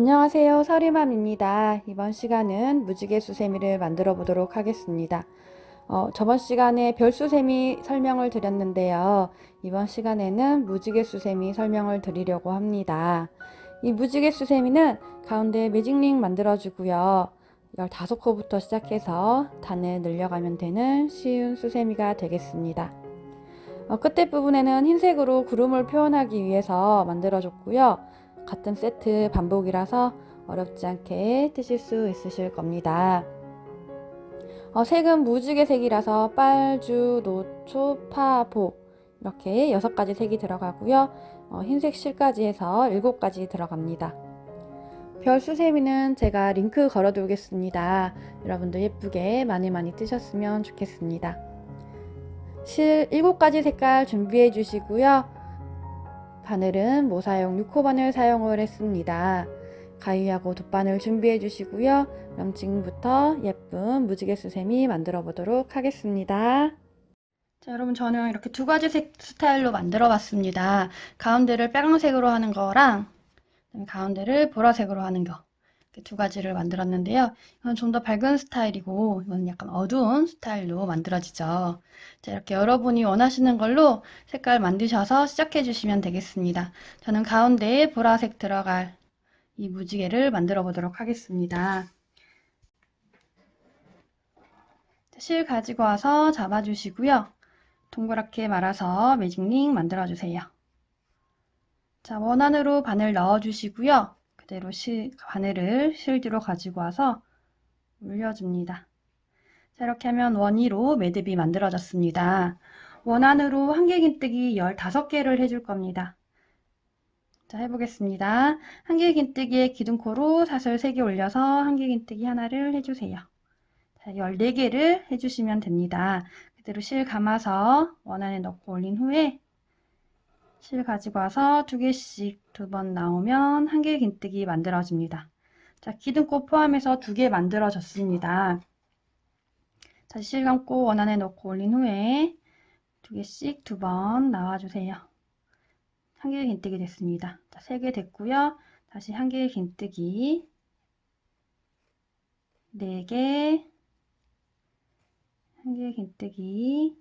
안녕하세요. 서리맘입니다. 이번 시간은 무지개 수세미를 만들어 보도록 하겠습니다. 어, 저번 시간에 별수세미 설명을 드렸는데요. 이번 시간에는 무지개 수세미 설명을 드리려고 합니다. 이 무지개 수세미는 가운데 매직링 만들어 주고요. 15코부터 시작해서 단을 늘려가면 되는 쉬운 수세미가 되겠습니다. 어, 끝에 부분에는 흰색으로 구름을 표현하기 위해서 만들어 줬고요. 같은 세트 반복이라서 어렵지 않게 뜨실 수 있으실 겁니다. 어, 색은 무지개 색이라서 빨주, 노초, 파, 보 이렇게 여섯 가지 색이 들어가고요. 어, 흰색 실까지 해서 일곱 가지 들어갑니다. 별 수세미는 제가 링크 걸어 두겠습니다. 여러분도 예쁘게 많이 많이 뜨셨으면 좋겠습니다. 실 7가지 색깔 준비해 주시고요. 바늘은 모사용 6호 바늘 사용을 했습니다. 가위하고 돗바늘 준비해 주시고요. 그럼 지금부터 예쁜 무지개 수세미 만들어 보도록 하겠습니다. 자, 여러분 저는 이렇게 두 가지 색 스타일로 만들어 봤습니다. 가운데를 빨강색으로 하는 거랑 가운데를 보라색으로 하는 거. 두 가지를 만들었는데요. 이건 좀 더 밝은 스타일이고 이건 약간 어두운 스타일로 만들어지죠. 자, 이렇게 여러분이 원하시는 걸로 색깔 만드셔서 시작해 주시면 되겠습니다. 저는 가운데에 보라색 들어갈 이 무지개를 만들어 보도록 하겠습니다. 실 가지고 와서 잡아주시고요. 동그랗게 말아서 매직링 만들어 주세요. 자, 원안으로 바늘 넣어 주시고요. 그대로 실, 바늘을 실 뒤로 가지고 와서 올려줍니다. 자, 이렇게 하면 원위로 매듭이 만들어졌습니다. 원 안으로 한길긴뜨기 15개를 해줄 겁니다. 자, 해보겠습니다. 한길긴뜨기에 기둥코로 사슬 3개 올려서 한길긴뜨기 하나를 해주세요. 자, 14개를 해주시면 됩니다. 그대로 실 감아서 원 안에 넣고 올린 후에 실 가지고 와서 두 개씩 두 번 나오면 한길긴뜨기 만들어집니다. 자, 기둥코 포함해서 두 개 만들어졌습니다. 다시 실 감고 원 안에 넣고 올린 후에 두 개씩 두 번 나와주세요. 한길 긴뜨기 됐습니다. 자, 세 개 됐고요. 다시 한길 긴뜨기 네 개, 한길 긴뜨기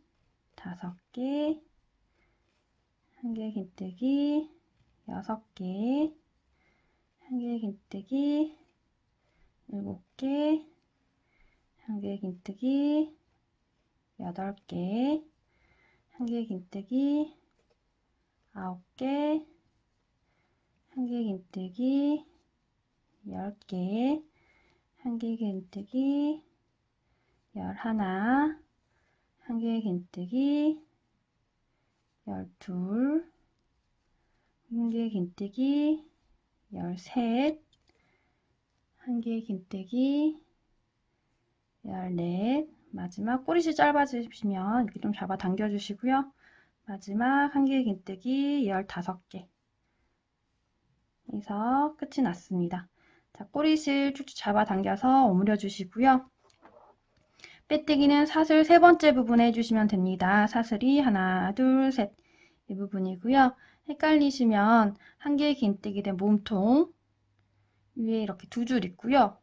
다섯 개, 한길 긴뜨기 여섯 개, 한길 긴뜨기 일곱 개, 한길 긴뜨기 8개, 한길 긴뜨기 9개, 한길 긴뜨기 10개, 한길 긴뜨기 11, 한길 긴뜨기 12, 한길 긴뜨기 13, 한길 긴뜨기 14 마지막 꼬리실 짧아지시면 이렇게 좀 잡아 당겨 주시고요. 마지막 한길 긴뜨기 15개 여기서 끝이 났습니다. 자, 꼬리실 쭉쭉 잡아 당겨서 오므려 주시고요. 빼뜨기는 사슬 세 번째 부분에 해주시면 됩니다. 사슬이 하나, 둘, 셋 이 부분이고요. 헷갈리시면 한길 긴뜨기 된 몸통 위에 이렇게 두 줄 있고요.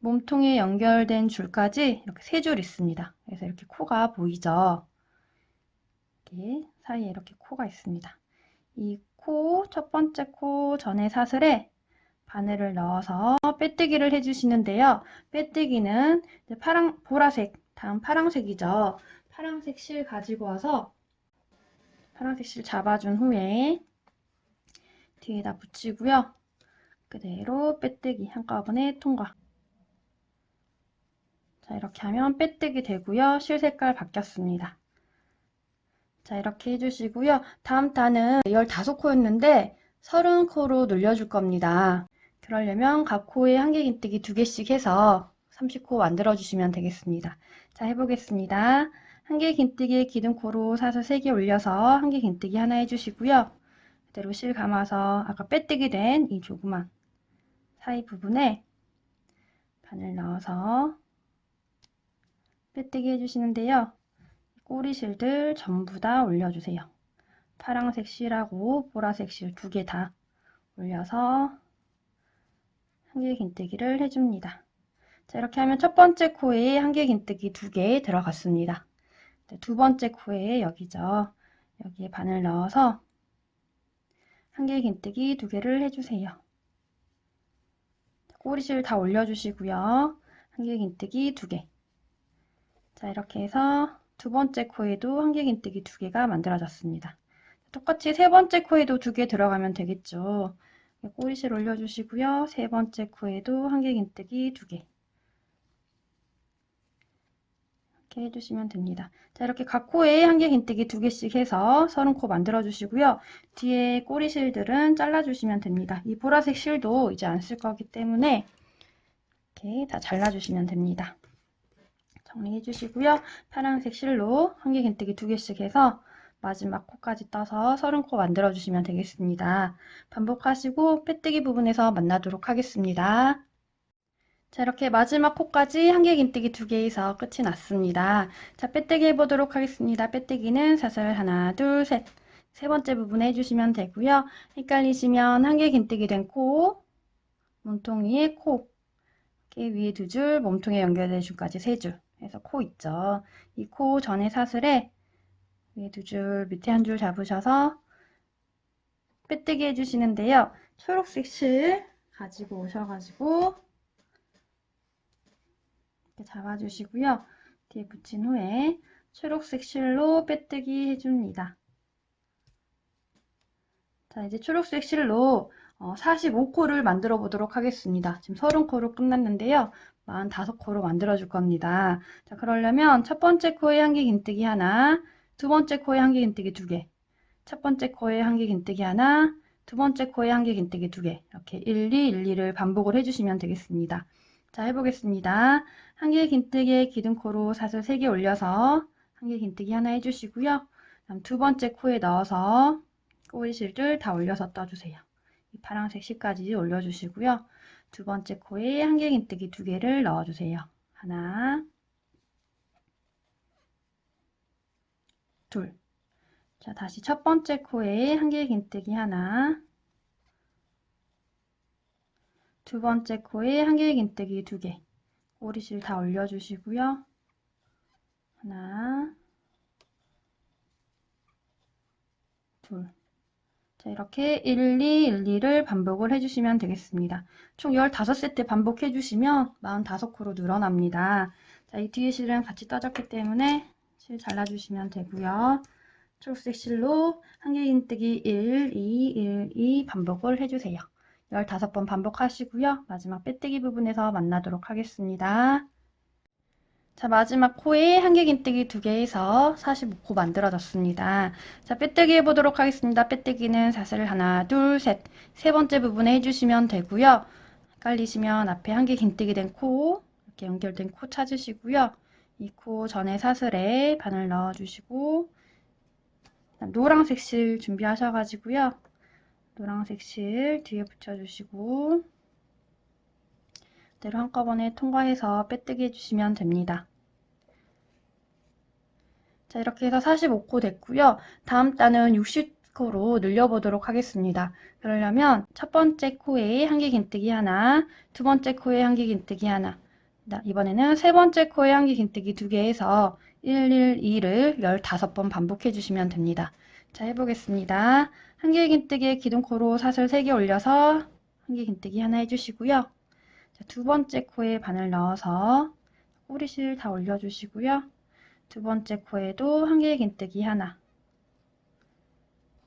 몸통에 연결된 줄까지 이렇게 세 줄 있습니다. 그래서 이렇게 코가 보이죠? 이렇게 사이에 이렇게 코가 있습니다. 이 코, 첫 번째 코 전에 사슬에 바늘을 넣어서 빼뜨기를 해주시는데요. 빼뜨기는 파랑, 보라색, 다음 파랑색이죠. 파랑색 실 가지고 와서 파란색 실 잡아준 후에 뒤에다 붙이고요. 그대로 빼뜨기 한꺼번에 통과. 자, 이렇게 하면 빼뜨기 되고요. 실 색깔 바뀌었습니다. 자, 이렇게 해주시고요. 다음 단은 15코였는데 30코로 늘려줄 겁니다. 그러려면 각 코에 한길긴뜨기 두 개씩 해서 30코 만들어 주시면 되겠습니다. 자, 해보겠습니다. 한길긴뜨기에 기둥코로 사슬 3개 올려서 한길긴뜨기 하나 해주시고요. 그대로 실 감아서 아까 빼뜨기 된 이 조그만 사이 부분에 바늘 넣어서 빼뜨기 해주시는데요. 꼬리실들 전부 다 올려주세요. 파랑색 실하고 보라색 실 두 개 다 올려서 한 길 긴뜨기를 해줍니다. 자, 이렇게 하면 첫 번째 코에 한 길 긴뜨기 두 개 들어갔습니다. 네, 두 번째 코에 여기죠. 여기에 바늘 넣어서 한 길 긴뜨기 두 개를 해주세요. 꼬리실 다 올려주시고요. 한 길 긴뜨기 두 개. 자, 이렇게 해서 두 번째 코에도 한 길 긴뜨기 두 개가 만들어졌습니다. 똑같이 세 번째 코에도 두 개 들어가면 되겠죠. 꼬리실 올려주시고요. 세 번째 코에도 한길 긴뜨기 두 개. 이렇게 해주시면 됩니다. 자, 이렇게 각 코에 한길 긴뜨기 두 개씩 해서 서른 코 만들어 주시고요. 뒤에 꼬리실들은 잘라주시면 됩니다. 이 보라색 실도 이제 안 쓸 거기 때문에 이렇게 다 잘라주시면 됩니다. 정리해 주시고요. 파란색 실로 한길 긴뜨기 두 개씩 해서 마지막 코까지 떠서 서른 코 만들어 주시면 되겠습니다. 반복하시고 빼뜨기 부분에서 만나도록 하겠습니다. 자, 이렇게 마지막 코까지 한길 긴뜨기 두 개에서 끝이 났습니다. 자, 빼뜨기 해보도록 하겠습니다. 빼뜨기는 사슬 하나, 둘, 셋. 세 번째 부분에 해주시면 되고요. 헷갈리시면 한길 긴뜨기 된 코, 몸통 위에 코, 위에 두 줄, 몸통에 연결된 줄까지 세 줄. 해서 코 있죠. 이 코 전에 사슬에 위에 두 줄, 밑에 한 줄 잡으셔서 빼뜨기 해주시는데요. 초록색 실 가지고 오셔가지고 이렇게 잡아주시고요. 뒤에 붙인 후에 초록색 실로 빼뜨기 해줍니다. 자, 이제 초록색 실로 45코를 만들어 보도록 하겠습니다. 지금 30코로 끝났는데요. 45코로 만들어 줄 겁니다. 자, 그러려면 첫 번째 코에 한길 긴뜨기 하나, 두 번째 코에 한길 긴뜨기 두 개, 첫 번째 코에 한길 긴뜨기 하나, 두 번째 코에 한길 긴뜨기 두 개, 이렇게 1, 2, 1, 2를 반복을 해주시면 되겠습니다. 자, 해보겠습니다. 한길 긴뜨기에 기둥코로 사슬 3개 올려서 한길 긴뜨기 하나 해주시고요. 다음 두 번째 코에 넣어서 꼬리실을 다 올려서 떠주세요. 이 파란색 실까지 올려주시고요. 두 번째 코에 한길 긴뜨기 두 개를 넣어주세요. 하나, 둘. 자, 다시 첫 번째 코에 한길 긴뜨기 하나, 두 번째 코에 한길 긴뜨기 두 개. 꼬리실 다 올려주시고요. 하나, 둘. 자, 이렇게 1, 2, 1, 2를 반복을 해주시면 되겠습니다. 총 15세트 반복해 주시면 45코로 늘어납니다. 자, 이 뒤에 실은 같이 떠졌기 때문에 실 잘라주시면 되고요. 초록색 실로 한길 긴뜨기 1, 2, 1, 2 반복을 해주세요. 15번 반복하시고요. 마지막 빼뜨기 부분에서 만나도록 하겠습니다. 자, 마지막 코에 한길 긴뜨기 두 개에서 45코 만들어졌습니다. 자, 빼뜨기 해보도록 하겠습니다. 빼뜨기는 사슬 하나, 둘, 셋. 세 번째 부분에 해주시면 되고요. 헷갈리시면 앞에 한길 긴뜨기 된 코, 이렇게 연결된 코 찾으시고요. 이코 전에 사슬에 바늘 넣어주시고, 노란색 실 준비하셔가지고요. 노란색 실 뒤에 붙여주시고 그대로 한꺼번에 통과해서 빼뜨기 해주시면 됩니다. 자 이렇게 해서 45코 됐고요. 다음 단은 60코로 늘려보도록 하겠습니다. 그러려면 첫 번째 코에 한길 긴뜨기 하나, 두 번째 코에 한길 긴뜨기 하나, 이번에는 세 번째 코에 한길 긴뜨기 두 개 해서 112를 15번 반복해 주시면 됩니다. 자 해보겠습니다. 한길 긴뜨기에 기둥코로 사슬 3개 올려서 한길 긴뜨기 하나 해주시고요. 자, 두 번째 코에 바늘 넣어서 꼬리실 다 올려주시고요. 두 번째 코에도 한길 긴뜨기 하나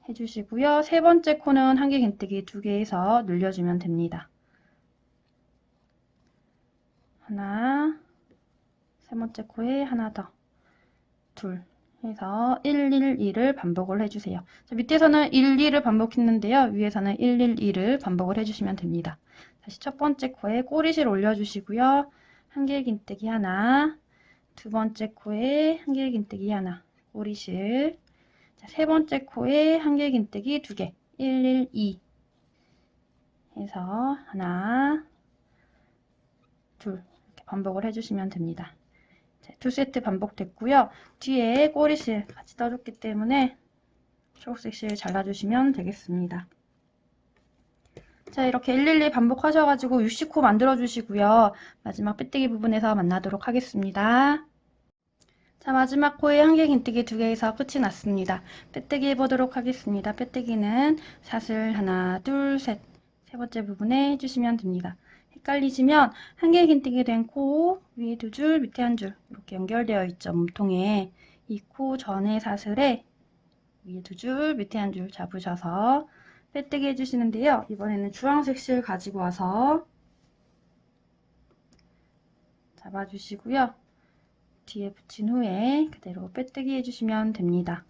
해주시고요. 세 번째 코는 한길 긴뜨기 두 개에서 늘려주면 됩니다. 하나, 세 번째 코에 하나 더, 둘, 해서 112를 반복을 해주세요. 자, 밑에서는 12를 반복했는데요. 위에서는 112를 반복을 해주시면 됩니다. 다시 첫 번째 코에 꼬리실 올려주시고요. 한길 긴뜨기 하나, 두 번째 코에 한길 긴뜨기 하나, 꼬리실. 자, 세 번째 코에 한길 긴뜨기 두 개, 112 해서 하나, 둘 반복을 해주시면 됩니다. 두 세트 반복됐고요. 뒤에 꼬리실 같이 떠줬기 때문에 초록색 실 잘라주시면 되겠습니다. 자, 이렇게 112 반복하셔가지고 60코 만들어주시고요. 마지막 빼뜨기 부분에서 만나도록 하겠습니다. 자, 마지막 코에 한 개 긴뜨기 두 개에서 끝이 났습니다. 빼뜨기 해보도록 하겠습니다. 빼뜨기는 샷을 하나, 둘, 셋, 세 번째 부분에 해주시면 됩니다. 헷갈리시면 한 개 긴뜨기 된 코 위에 두 줄, 밑에 한 줄 이렇게 연결되어 있죠. 몸통에 이 코 전에 사슬에 위에 두 줄, 밑에 한 줄 잡으셔서 빼뜨기 해주시는데요. 이번에는 주황색 실 가지고 와서 잡아주시고요. 뒤에 붙인 후에 그대로 빼뜨기 해주시면 됩니다.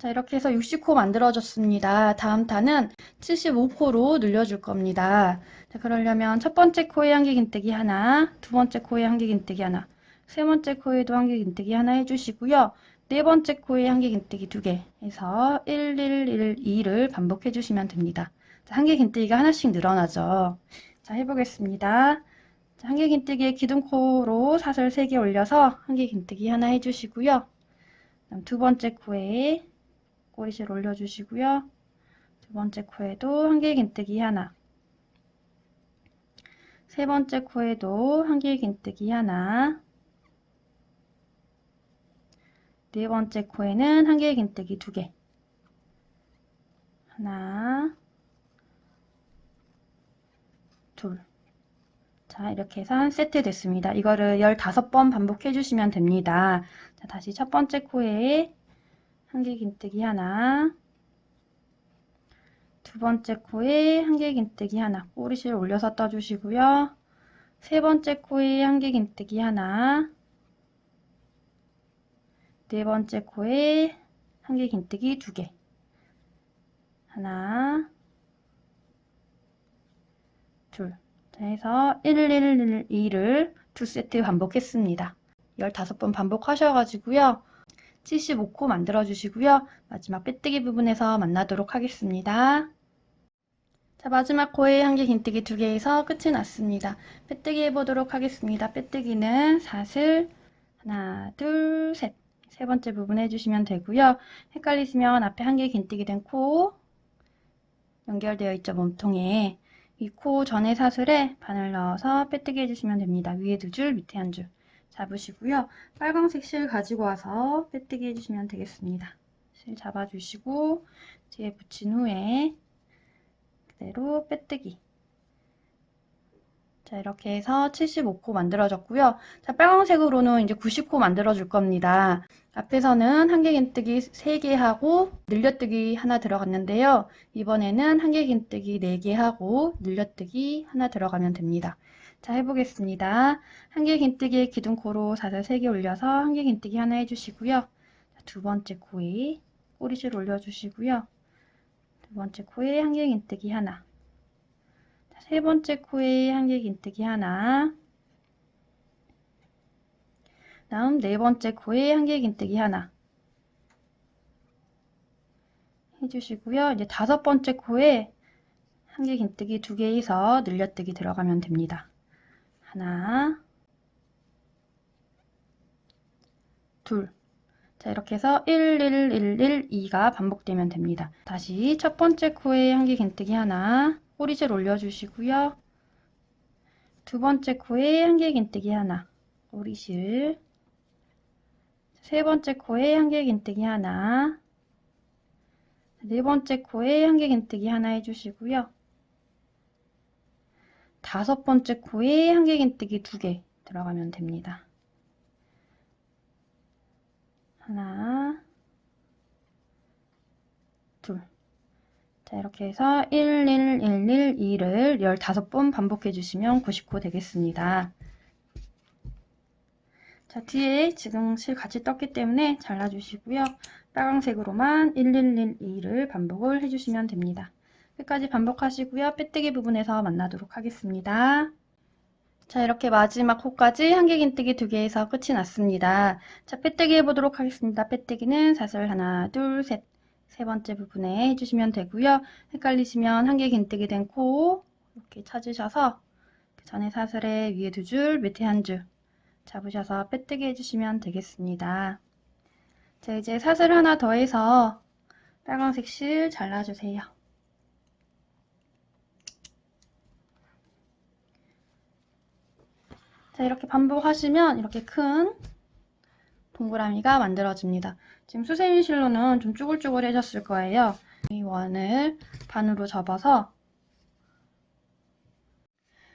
자, 이렇게 해서 60코 만들어졌습니다. 다음 탄은 75코로 늘려줄 겁니다. 자, 그러려면 첫 번째 코에 한개 긴뜨기 하나, 두 번째 코에 한개 긴뜨기 하나, 세 번째 코에도 한개 긴뜨기 하나 해주시고요. 네 번째 코에 한개 긴뜨기 두 개 해서 1, 1, 1, 2를 반복해 주시면 됩니다. 한개 긴뜨기가 하나씩 늘어나죠. 자, 해보겠습니다. 한개 긴뜨기에 기둥코로 사슬 3개 올려서 한개 긴뜨기 하나 해주시고요. 두 번째 코에 꼬리실 올려주시고요. 두 번째 코에도 한개 긴뜨기 하나. 세 번째 코에도 한개 긴뜨기 하나. 네 번째 코에는 한개 긴뜨기 두 개. 하나, 둘. 자, 이렇게 해서 한 세트 됐습니다. 이거를 15번 반복해 주시면 됩니다. 자, 다시 첫 번째 코에 한개 긴뜨기 하나, 두 번째 코에 한개 긴뜨기 하나, 꼬리실 올려서 떠주시고요. 세 번째 코에 한개 긴뜨기 하나, 네 번째 코에 한개 긴뜨기 두 개, 하나, 둘. 자, 해서 1, 1, 1, 2를 두 세트 반복했습니다. 15번 반복하셔가지고요. 75코 만들어주시고요. 마지막 빼뜨기 부분에서 만나도록 하겠습니다. 자, 마지막 코에 한 개 긴뜨기 두 개에서 끝이 났습니다. 빼뜨기 해보도록 하겠습니다. 빼뜨기는 사슬 하나, 둘, 셋. 세 번째 부분 해주시면 되고요. 헷갈리시면 앞에 한 개 긴뜨기 된 코 연결되어 있죠, 몸통에. 이 코 전에 사슬에 바늘 넣어서 빼뜨기 해주시면 됩니다. 위에 두 줄, 밑에 한 줄. 잡으시고요. 빨강색 실 가지고 와서 빼뜨기 해주시면 되겠습니다. 실 잡아주시고 뒤에 붙인 후에 그대로 빼뜨기 자 이렇게 해서 75코 만들어졌고요. 자 빨강색으로는 이제 90코 만들어줄 겁니다. 앞에서는 한개 긴뜨기 3개 하고 늘려뜨기 하나 들어갔는데요. 이번에는 한개 긴뜨기 4개 하고 늘려뜨기 하나 들어가면 됩니다. 자 해보겠습니다. 한 개 긴뜨기에 기둥 코로 사슬 3개 올려서 한 개 긴뜨기 하나 해주시고요. 두 번째 코에 꼬리줄 올려주시고요. 두 번째 코에 한 개 긴뜨기 하나 세 번째 코에 한 개 긴뜨기 하나 다음 네 번째 코에 한 개 긴뜨기 하나 해주시고요. 이제 다섯 번째 코에 한 개 긴뜨기 두 개에서 늘려뜨기 들어가면 됩니다. 하나 둘 자, 이렇게 해서 1, 1, 1, 1, 2가 반복되면 됩니다. 다시 첫 번째 코에 한개 긴뜨기 하나, 꼬리줄 올려주시고요. 두 번째 코에 한개 긴뜨기 하나, 꼬리실. 세 번째 코에 한개 긴뜨기 하나, 네 번째 코에 한개 긴뜨기 하나 해주시고요. 다섯 번째 코에 한개 긴뜨기 두 개 들어가면 됩니다. 하나, 둘. 자, 이렇게 해서 1, 1, 1, 1, 2를 15번 반복해 주시면 90코 되겠습니다. 자, 뒤에 지금 실 같이 떴기 때문에 잘라주시고요. 빨강색으로만 1, 1, 1, 2를 반복을 해주시면 됩니다. 끝까지 반복하시고요. 빼뜨기 부분에서 만나도록 하겠습니다. 자 이렇게 마지막 호까지 한개 긴뜨기 두 개에서 끝이 났습니다. 자 빼뜨기 해보도록 하겠습니다. 빼뜨기는 사슬 하나 둘셋 세 번째 부분에 해주시면 되고요. 헷갈리시면 한개 긴뜨기 된 코 이렇게 찾으셔서 그 전에 사슬에 위에 두 줄 밑에 한 줄 잡으셔서 빼뜨기 해주시면 되겠습니다. 자 이제 사슬 하나 더해서 빨간색 실 잘라주세요. 자, 이렇게 반복하시면 이렇게 큰 동그라미가 만들어집니다. 지금 수세미 실로는 좀 쭈글쭈글해졌을 거예요. 이 원을 반으로 접어서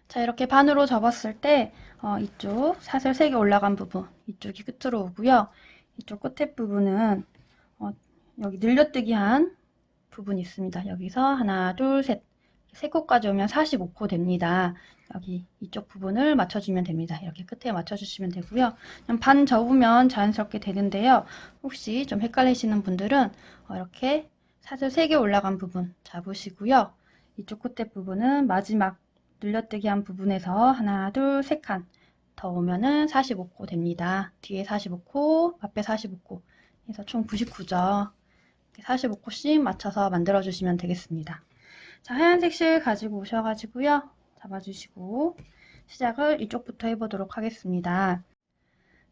자, 이렇게 반으로 접었을 때 어, 이쪽 사슬 3개 올라간 부분 이쪽이 끝으로 오고요. 이쪽 끝에 부분은 어, 여기 늘려뜨기 한 부분이 있습니다. 여기서 하나, 둘, 셋. 세 코까지 오면 45코 됩니다. 여기 이쪽 부분을 맞춰주면 됩니다. 이렇게 끝에 맞춰주시면 되고요. 반 접으면 자연스럽게 되는데요. 혹시 좀 헷갈리시는 분들은 어, 이렇게 사슬 3개 올라간 부분 잡으시고요. 이쪽 끝에 부분은 마지막 늘려뜨기 한 부분에서 하나, 둘, 세 칸 더 오면은 45코 됩니다. 뒤에 45코, 앞에 45코 해서 총 99죠. 45코씩 맞춰서 만들어 주시면 되겠습니다. 자, 하얀색 실 가지고 오셔가지고요. 잡아주시고 시작을 이쪽부터 해보도록 하겠습니다.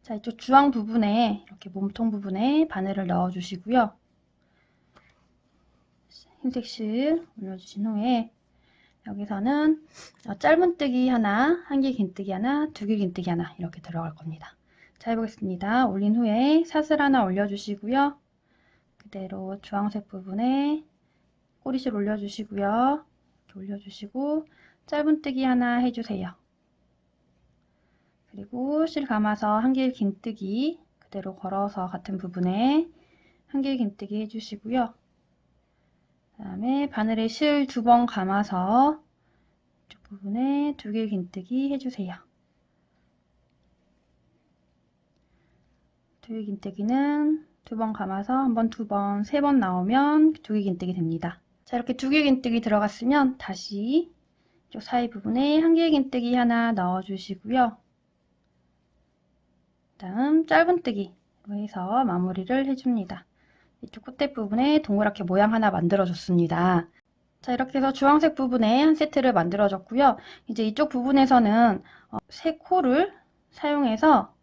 자, 이쪽 주황 부분에 이렇게 몸통 부분에 바늘을 넣어주시고요. 흰색 실 올려주신 후에 여기서는 어, 짧은뜨기 하나, 한 개 긴뜨기 하나, 두 개 긴뜨기 하나 이렇게 들어갈 겁니다. 자, 해보겠습니다. 올린 후에 사슬 하나 올려주시고요. 그대로 주황색 부분에 꼬리실 올려주시고요. 이렇게 올려주시고 짧은뜨기 하나 해주세요. 그리고 실 감아서 한길 긴뜨기 그대로 걸어서 같은 부분에 한길 긴뜨기 해주시고요. 그 다음에 바늘에 실 두 번 감아서 이쪽 부분에 두 길 긴뜨기 해주세요. 두길 긴뜨기는 두 번 감아서 한 번, 두 번, 세 번 나오면 두길 긴뜨기 됩니다. 자, 이렇게 두길 긴뜨기 들어갔으면 다시 이쪽 사이 부분에 한길 긴뜨기 하나 넣어주시고요. 다음 짧은뜨기로 해서 마무리를 해줍니다. 이쪽 끝에 부분에 동그랗게 모양 하나 만들어줬습니다. 자, 이렇게 해서 주황색 부분에 한 세트를 만들어줬고요. 이제 이쪽 부분에서는 어, 세 코를 사용해서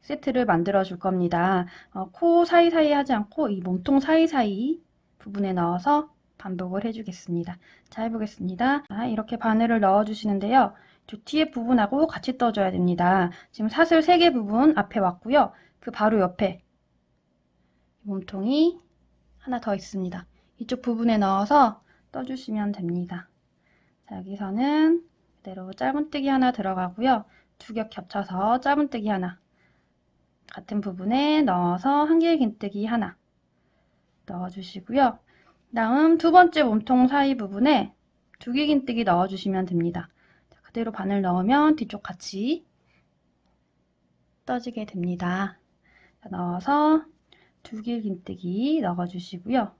세트를 만들어 줄 겁니다. 어, 코 사이사이 하지 않고 이 몸통 사이사이 부분에 넣어서 반복을 해주겠습니다. 자, 해보겠습니다. 자, 이렇게 바늘을 넣어주시는데요. 저 뒤에 부분하고 같이 떠줘야 됩니다. 지금 사슬 3개 부분 앞에 왔고요. 그 바로 옆에 몸통이 하나 더 있습니다. 이쪽 부분에 넣어서 떠주시면 됩니다. 자, 여기서는 그대로 짧은뜨기 하나 들어가고요. 두 겹 겹쳐서 짧은뜨기 하나 같은 부분에 넣어서 한길 긴뜨기 하나 넣어주시고요. 다음 두 번째 몸통 사이 부분에 두길 긴뜨기 넣어주시면 됩니다. 자, 그대로 바늘 넣으면 뒤쪽 같이 떠지게 됩니다. 자, 넣어서 두길 긴뜨기 넣어주시고요.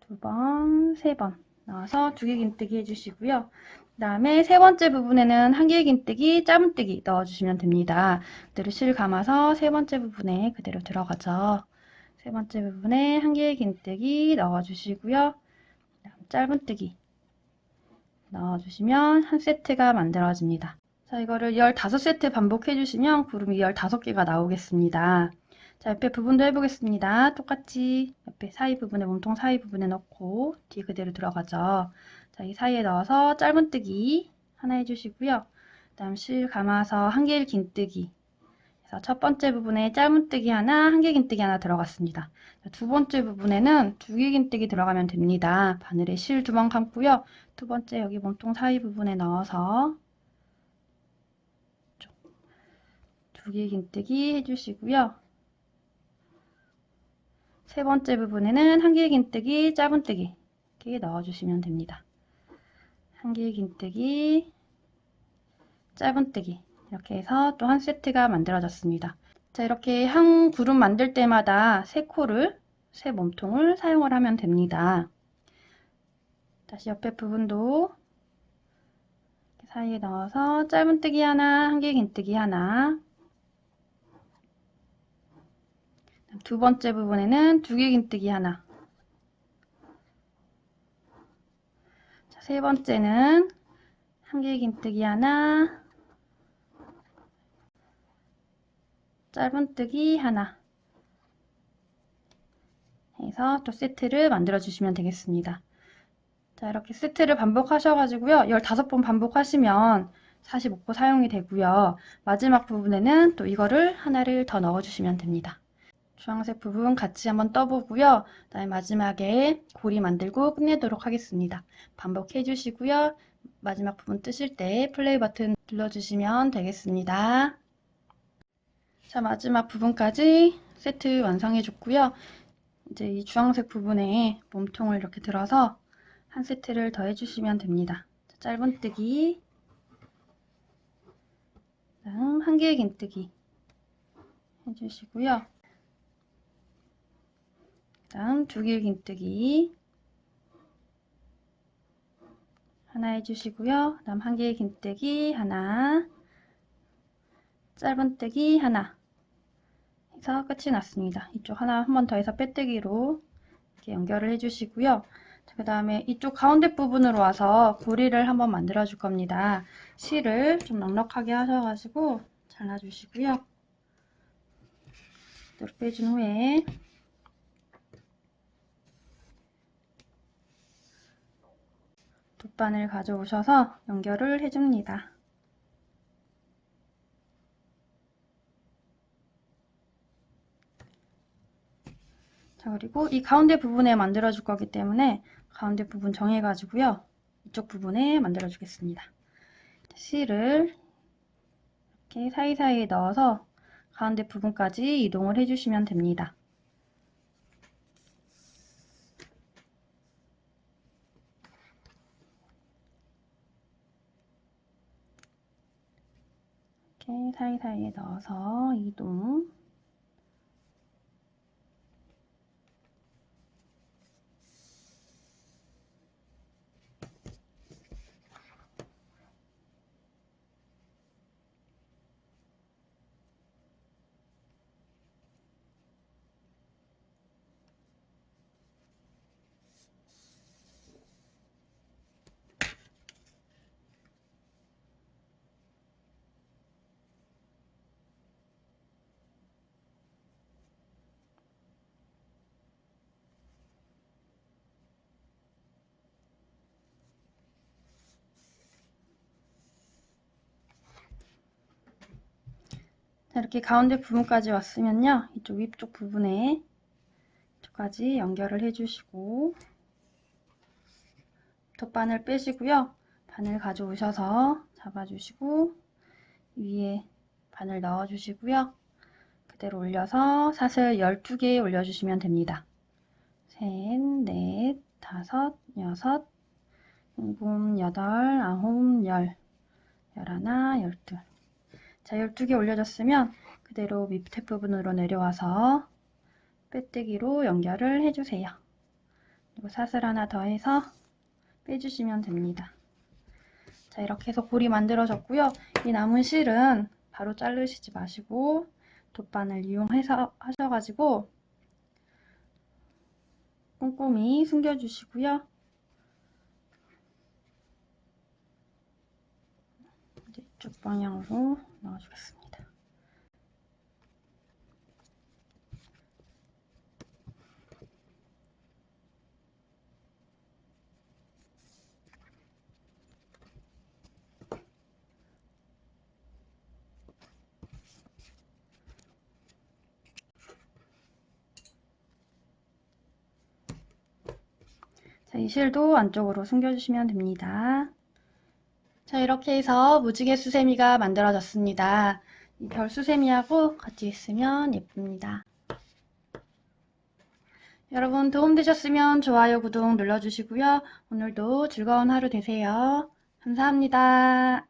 두 번, 세 번 넣어서 두길 긴뜨기 해주시고요. 그 다음에 세 번째 부분에는 한길 긴뜨기, 짧은뜨기 넣어주시면 됩니다. 그대로 실 감아서 세 번째 부분에 그대로 들어가죠. 세 번째 부분에 한길 긴뜨기 넣어주시고요. 짧은뜨기 넣어주시면 한 세트가 만들어집니다. 자, 이거를 15세트 반복해 주시면 구름이 15개가 나오겠습니다. 자, 옆에 부분도 해보겠습니다. 똑같이 옆에 사이 부분에 몸통 사이 부분에 넣고 뒤 그대로 들어가죠. 자, 이 사이에 넣어서 짧은뜨기 하나 해주시고요. 그 다음 실 감아서 한길 긴뜨기 첫 번째 부분에 짧은뜨기 하나, 한길 긴뜨기 하나 들어갔습니다. 자, 두 번째 부분에는 두길 긴뜨기 들어가면 됩니다. 바늘에 실두번 감고요. 두 번째 여기 몸통 사이 부분에 넣어서 두길 긴뜨기 해주시고요. 세 번째 부분에는 한길 긴뜨기, 짧은뜨기 이렇게 넣어주시면 됩니다. 한길 긴뜨기, 짧은뜨기 이렇게 해서 또 한 세트가 만들어졌습니다. 자 이렇게 한 그룹 만들 때마다 세 코를, 세 몸통을 사용을 하면 됩니다. 다시 옆에 부분도 사이에 넣어서 짧은뜨기 하나, 한길 긴뜨기 하나 두 번째 부분에는 두길 긴뜨기 하나 자, 세 번째는 한길 긴뜨기 하나 짧은뜨기 하나 해서 또 세트를 만들어 주시면 되겠습니다. 자 이렇게 세트를 반복하셔가지고요. 15번 반복하시면 45코 사용이 되고요. 마지막 부분에는 또 이거를 하나를 더 넣어주시면 됩니다. 주황색 부분 같이 한번 떠보고요. 그다음에 마지막에 고리 만들고 끝내도록 하겠습니다. 반복해 주시고요. 마지막 부분 뜨실 때 플레이 버튼 눌러주시면 되겠습니다. 자, 마지막 부분까지 세트 완성해 줬고요. 이제 이 주황색 부분에 몸통을 이렇게 들어서 한 세트를 더 해주시면 됩니다. 자, 짧은뜨기, 다음 한 개의 긴뜨기 해주시고요. 다음 두 개의 긴뜨기 하나 해주시고요. 다음 한 개의 긴뜨기 하나, 짧은뜨기 하나 해서 끝이 났습니다. 이쪽 하나 한 번 더 해서 빼뜨기로 이렇게 연결을 해주시고요. 그 다음에 이쪽 가운데 부분으로 와서 고리를 한번 만들어 줄 겁니다. 실을 좀 넉넉하게 하셔가지고 잘라주시고요. 이렇게 빼준 후에 돗바늘 가져오셔서 연결을 해줍니다. 자, 그리고 이 가운데 부분에 만들어 줄 거기 때문에 가운데 부분 정해 가지고요. 이쪽 부분에 만들어 주겠습니다. 실을 이렇게 사이사이에 넣어서 가운데 부분까지 이동을 해 주시면 됩니다. 이렇게 사이사이에 넣어서 이동 자, 이렇게 가운데 부분까지 왔으면요. 이쪽 위쪽 부분에 이쪽까지 연결을 해주시고 덧바늘 빼시고요. 바늘 가져오셔서 잡아주시고 위에 바늘 넣어주시고요. 그대로 올려서 사슬 12개 올려주시면 됩니다. 셋, 넷, 다섯, 여섯, 일곱, 여덟, 아홉, 열, 열하나, 열둘 자, 12개 올려졌으면 그대로 밑에 부분으로 내려와서 빼뜨기로 연결을 해주세요. 그리고 사슬 하나 더 해서 빼주시면 됩니다. 자, 이렇게 해서 골이 만들어졌고요. 이 남은 실은 바로 자르시지 마시고 돗바늘 이용해서 하셔가지고 꼼꼼히 숨겨주시고요. 이제 이쪽 방향으로 넣어주겠습니다. 자, 이 실도 안쪽으로 숨겨주시면 됩니다. 자, 이렇게 해서 무지개 수세미가 만들어졌습니다. 이별 수세미하고 같이 있으면 예쁩니다. 여러분 도움되셨으면 좋아요, 구독 눌러주시고요. 오늘도 즐거운 하루 되세요. 감사합니다.